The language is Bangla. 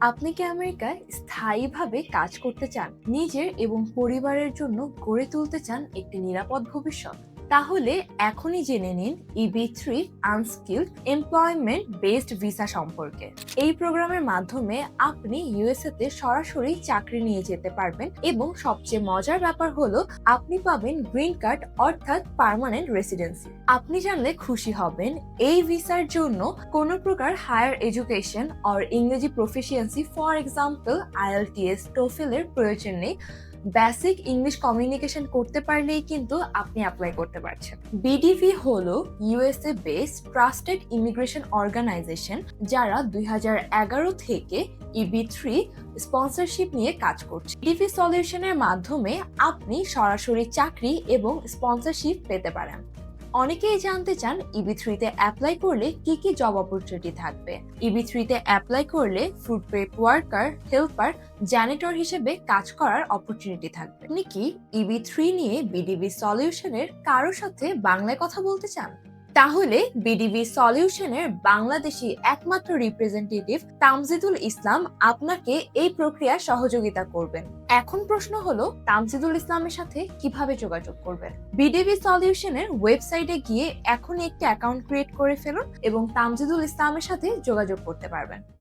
আপনি কি আমেরিকায় স্থায়ীভাবে কাজ করতে চান, নিজের এবং পরিবারের জন্য গড়ে তুলতে চান একটি নিরাপদ ভবিষ্যৎ? তাহলে এখনই জেনে নিন EB three unskilled employment based visa সম্পর্কে। এই প্রোগ্রামের মাধ্যমে আপনি ইউএসএ তে সরাসরি চাকরি নিয়ে যেতে পারবেন এবং সবচেয়ে মজার ব্যাপার হলো আপনি পাবেন গ্রিন কার্ড অর্থাৎ পার্মানেন্ট রেসিডেন্সি আপনি জানলে খুশি হবেন এই ভিসার জন্য কোনো প্রকার হায়ার এডুকেশন অর ইংরেজি প্রফিসিয়েন্সি ফর এক্সাম্পল আইএলটিএস টোফেলের প্রয়োজন নেই। বেসিক ইংলিশ কমিউনিকেশন করতে পারলেই কিন্তু আপনি অ্যাপ্লাই করতে পারছেন। বিডিভি হলো USA base trusted immigration organisation যারা দুই হাজার এগারো থেকে ইবি থ্রি স্পন্সরশিপ নিয়ে কাজ করছে। বিডিভি সলিউশনের মাধ্যমে আপনি সরাসরি চাকরি এবং স্পন্সরশিপ পেতে পারেন। অনেকেই জানতে চান ইবি থ্রিতে অ্যাপ্লাই করলে কি কি জব অপরচুনিটি থাকবে। ইবি থ্রিতে অ্যাপ্লাই করলে food prep worker helper janitor হিসেবে কাজ করার অপরচুনিটি থাকবে। আপনি কি ইবি থ্রি নিয়ে বিডিবি সলিউশনের কারোর সাথে বাংলায় কথা বলতে চান? তাহলে বিডিবি সলিউশনের বাংলাদেশি একমাত্র রিপ্রেজেন্টেটিভ তামজিদুল ইসলাম আপনাকে এই প্রক্রিয়া সহযোগিতা করবেন। এখন প্রশ্ন হলো, তামজিদুল ইসলামের সাথে কীভাবে যোগাযোগ করবেন? বিডিবি সলিউশনের ওয়েবসাইটে গিয়ে এখন একটি অ্যাকাউন্ট ক্রিয়েট করে ফেলুন এবং তামজিদুল ইসলামের সাথে যোগাযোগ করতে পারবেন।